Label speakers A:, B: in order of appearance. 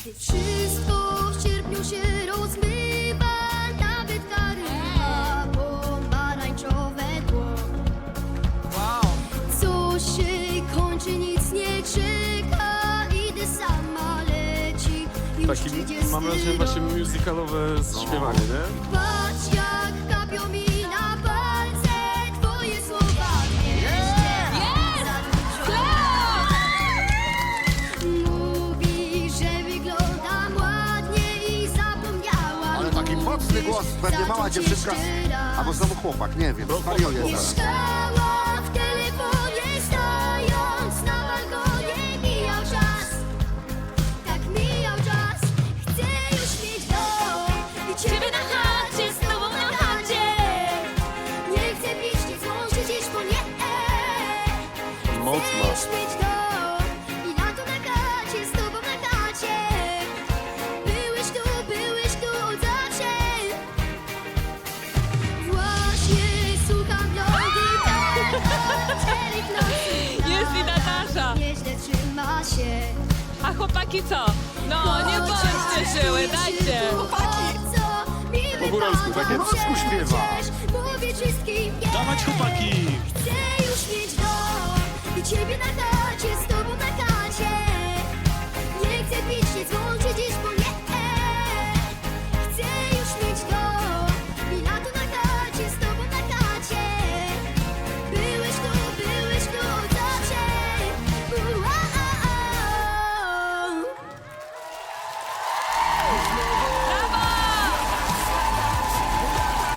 A: Wszystko w sierpniu się rozmywa, nawet kary ma pomarańczowe tło. Co się kończy, nic nie czeka, idę sama leci. Już
B: Taki,
A: 30
B: mam wrażenie, właśnie musicalowe śpiewanie, nie?
A: Patrz
C: mocny głos, pewnie mała dziewczynka, albo znowu chłopak, nie wiem, zwariuję zaraz.
A: Mieszkała w telefonie stając na balkonie Mijał czas, tak mijał czas. Chcę już mieć dom i ciebie na chacie, z tobą na chacie. Nie chcę pić, nic łączyć, iść po nie.
B: Mocno.
A: Już mieć dom co? Nieźle trzyma się. A chłopaki co? No, nie bądźcie żyły, dajcie. Po góralsku, tak
D: jest. Mroczku śpiewa.
A: Mówić wszystkim nie.
D: Dawać chłopaki. Chcę już mieć dom i ciebie
A: na
B: chacie, z tobą
C: na chacie.
A: Nie chcę pić
E: nic wolno.